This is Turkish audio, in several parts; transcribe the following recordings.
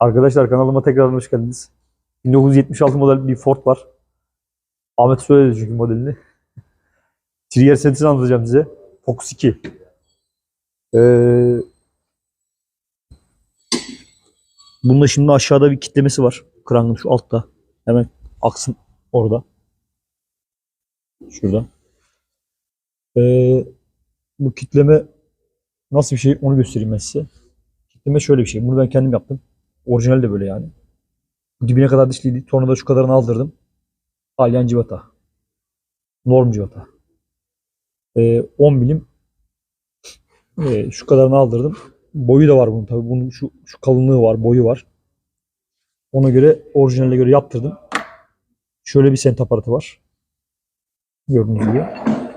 Arkadaşlar kanalıma tekrar hoş geldiniz. 1976 model bir Ford var. Ahmet söyledi çünkü modelini. Trigger setini anlatacağım size. Focus 2. Ee, bunda şimdi aşağıda bir kitlemesi var. Krangın şu altta. Hemen aksın orada. Şurada. Ee, bu kitleme nasıl bir şey onu göstereyim ben size. Kitleme şöyle bir şey. Bunu ben kendim yaptım. Orijinal de böyle yani. Dibine kadar dişliydi. Tornada şu kadarını aldırdım. Alyan civata. Norm civata. Ee, 10 milim. Ee, şu kadarını aldırdım. Boyu da var bunun tabii. Bunun şu, şu kalınlığı var, boyu var. Ona göre orijinale göre yaptırdım. Şöyle bir sent aparatı var. Gördüğünüz gibi.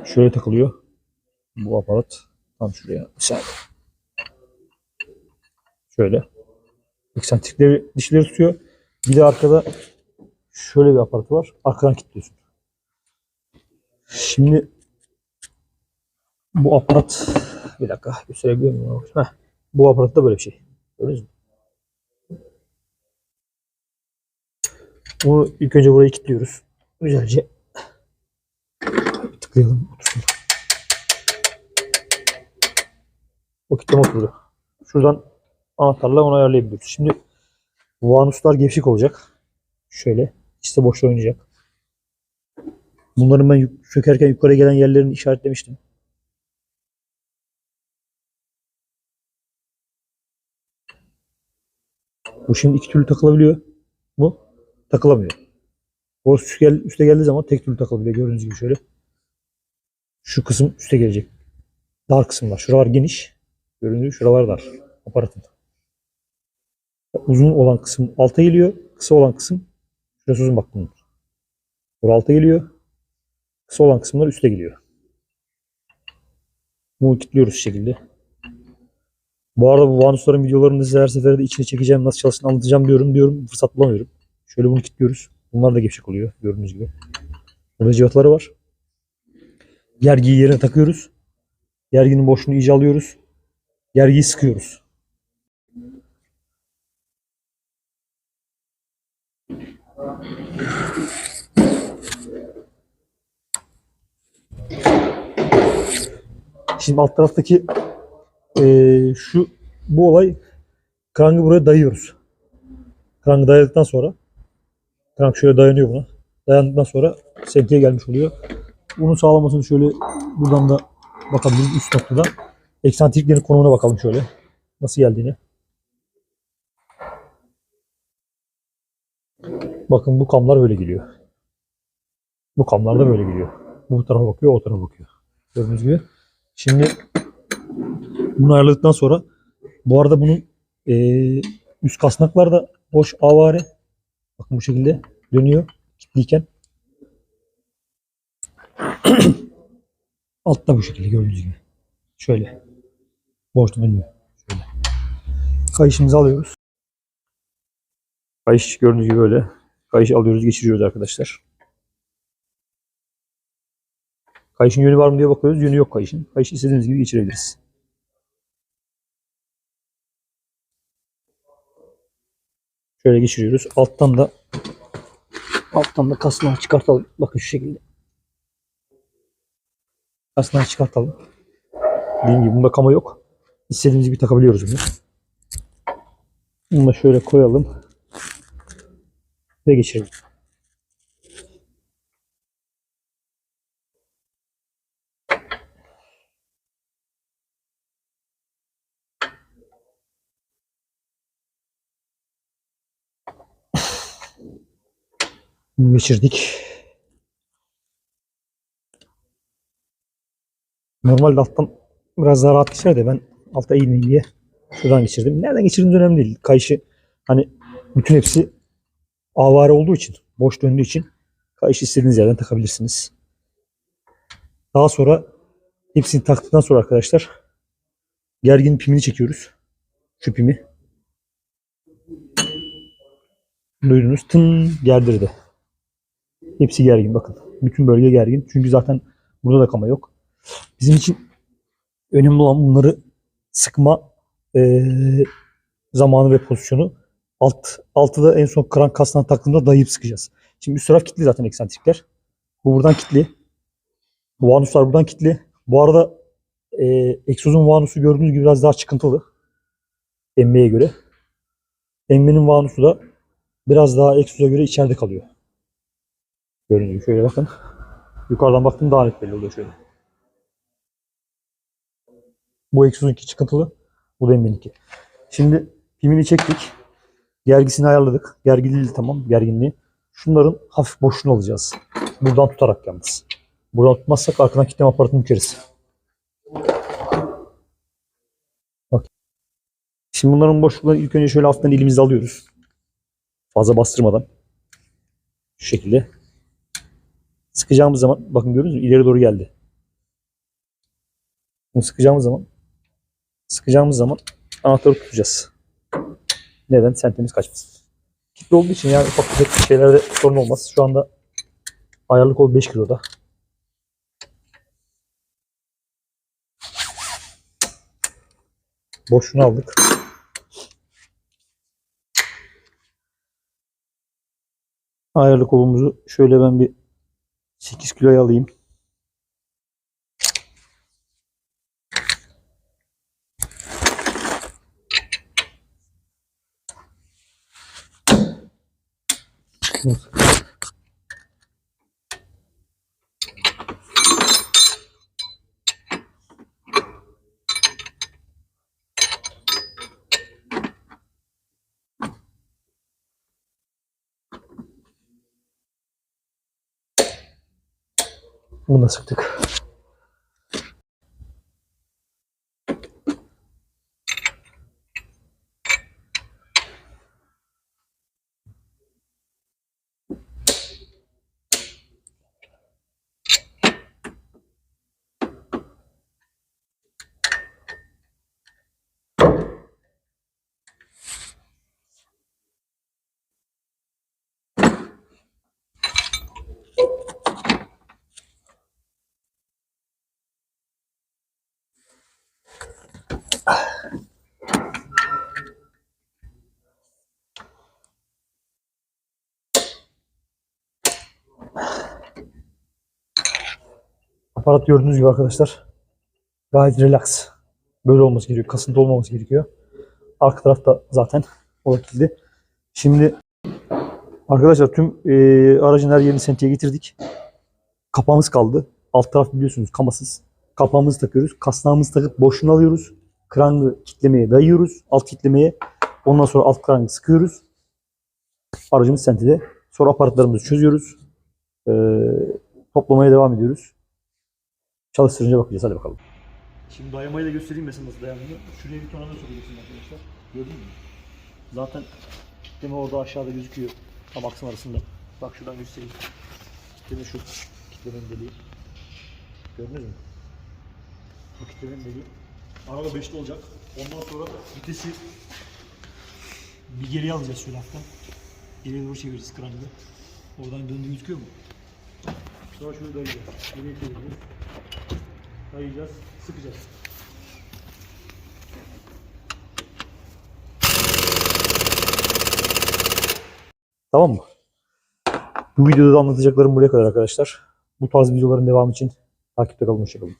Şöyle takılıyor. Bu aparat. Tam şuraya. Bir. Şöyle. Eksantrikleri dişleri tutuyor. Bir de arkada şöyle bir aparatı var. Arkadan kilitliyorsun. Şimdi bu aparat bir dakika gösterebiliyor muyum? Heh, bu aparat da böyle bir şey. Gördünüz mü? Bunu ilk önce burayı kilitliyoruz. Güzelce tıklayalım. Otursun. O kilitleme oturdu. Şuradan anahtarla onu ayarlayabiliyoruz. Şimdi vanuslar gevşek olacak. Şöyle. İşte boşta oynayacak. Bunların ben sökerken yukarı gelen yerlerini işaretlemiştim. Bu şimdi iki türlü takılabiliyor. Bu takılamıyor. O üst gel, üste geldiği zaman tek türlü takılabiliyor. Gördüğünüz gibi şöyle. Şu kısım üste gelecek. Dar kısımlar. Şuralar geniş. Gibi şuralar dar. Aparatın. Uzun olan kısım alta geliyor. Kısa olan kısım şurası uzun bak bunun. Bura alta geliyor. Kısa olan kısımlar üste geliyor. Bunu kilitliyoruz şekilde. Bu arada bu vanusların videolarını size her seferde içine çekeceğim. Nasıl çalıştığını anlatacağım diyorum diyorum. Fırsat bulamıyorum. Şöyle bunu kilitliyoruz. Bunlar da gevşek oluyor gördüğünüz gibi. Burada cıvataları var. Gergiyi yerine takıyoruz. Gerginin boşluğunu iyice alıyoruz. Gergiyi sıkıyoruz. Şimdi alt taraftaki eee, şu bu olay krangı buraya dayıyoruz. Krangı dayadıktan sonra krank şöyle dayanıyor buna. Dayandıktan sonra sentiye gelmiş oluyor. Bunun sağlamasını şöyle buradan da bakabiliriz üst noktada. Eksantriklerin konumuna bakalım şöyle. Nasıl geldiğini. Bakın bu kamlar böyle geliyor. Bu kamlar da böyle geliyor. Bu tarafa bakıyor, o tarafa bakıyor. Gördüğünüz gibi. Şimdi bunu ayarladıktan sonra bu arada bunun eee, üst kasnaklar da boş avare. Bakın bu şekilde dönüyor kilitliyken. Altta bu şekilde gördüğünüz gibi. Şöyle. Boşta dönüyor. Şöyle. Kayışımızı alıyoruz. Kayış gördüğünüz gibi böyle. Kayışı alıyoruz, geçiriyoruz arkadaşlar. Kayışın yönü var mı diye bakıyoruz. Yönü yok kayışın. Kayışı istediğiniz gibi geçirebiliriz. Şöyle geçiriyoruz. Alttan da alttan da kasnağı çıkartalım. Bakın şu şekilde. Kasnağı çıkartalım. Dediğim gibi bunda kama yok. İstediğimiz gibi takabiliyoruz bunu. Bunu da şöyle koyalım. Ve geçirelim. Bunu geçirdik. Normalde alttan biraz daha rahat geçer de ben altta eğilmeyeyim diye şuradan geçirdim. Nereden geçirdiğiniz önemli değil. Kayışı hani bütün hepsi avare olduğu için, boş döndüğü için kayışı istediğiniz yerden takabilirsiniz. Daha sonra hepsini taktıktan sonra arkadaşlar gergin pimini çekiyoruz. Şu pimi. Duydunuz tın gerdirdi. Hepsi gergin bakın. Bütün bölge gergin. Çünkü zaten burada da kama yok. Bizim için önemli olan bunları sıkma eee, zamanı ve pozisyonu. Alt, altı en son krank kastan taktığımda dayayıp sıkacağız. Şimdi üst taraf kilitli zaten eksantrikler. Bu buradan kilitli. Vanuslar buradan kilitli. Bu arada e, egzozun vanusu gördüğünüz gibi biraz daha çıkıntılı. Emmeye göre. Emmenin vanusu da biraz daha egzoza göre içeride kalıyor. Gibi şöyle bakın. Yukarıdan baktım daha net belli oluyor şöyle. Bu egzozunki çıkıntılı. Bu da emmeninki. Şimdi pimini çektik. Gergisini ayarladık. Gerginliği tamam. Gerginliği. Şunların hafif boşluğunu alacağız. Buradan tutarak yalnız. Buradan tutmazsak arkadan kitleme aparatını bükeriz. Bak. Şimdi bunların boşluklarını ilk önce şöyle hafiften elimizle alıyoruz. Fazla bastırmadan. Şu şekilde. Sıkacağımız zaman bakın gördünüz mü? İleri doğru geldi. Bunu sıkacağımız zaman sıkacağımız zaman anahtarı tutacağız. Neden? Sentimiz kaçmasın. Kitle olduğu için yani ufak tefek şeylerde sorun olmaz. Şu anda ayarlı kol 5 kiloda. Boşluğunu aldık. Ayarlı kolumuzu şöyle ben bir 8 kiloya alayım. Bunu da sıktık. Aparat gördüğünüz gibi arkadaşlar gayet relax. Böyle olması gerekiyor. Kasıntı olmaması gerekiyor. Arka tarafta zaten o şekilde. Şimdi arkadaşlar tüm e, aracın her yerini sentiye getirdik. Kapağımız kaldı. Alt taraf biliyorsunuz kamasız. Kapağımızı takıyoruz. Kasnağımızı takıp boşluğunu alıyoruz. Krangı kitlemeye dayıyoruz. Alt kitlemeye. Ondan sonra alt krangı sıkıyoruz. Aracımız sentide. Sonra aparatlarımızı çözüyoruz. E, toplamaya devam ediyoruz. Çalıştırınca bakacağız. Hadi bakalım. Şimdi dayamayı da göstereyim mesela nasıl dayandığını. Şuraya bir tornavida sokacaksın arkadaşlar. Gördün mü? Zaten kitleme orada aşağıda gözüküyor. Tam aksın arasında. Bak şuradan göstereyim. Kitleme şu. Kitlemenin deliği. Gördünüz mü? Bu kitlemenin deliği. Araba 5'te olacak. Ondan sonra vitesi bir geriye alacağız şöyle hafiften. Geriye doğru çevireceğiz krangı. Oradan döndüğü gözüküyor mu? Sonra şunu dayayacağız. Geriye çevireceğiz. Dayayacağız, sıkacağız. Tamam mı? Bu videoda da anlatacaklarım buraya kadar arkadaşlar. Bu tarz videoların devamı için takipte kalın. Hoşçakalın.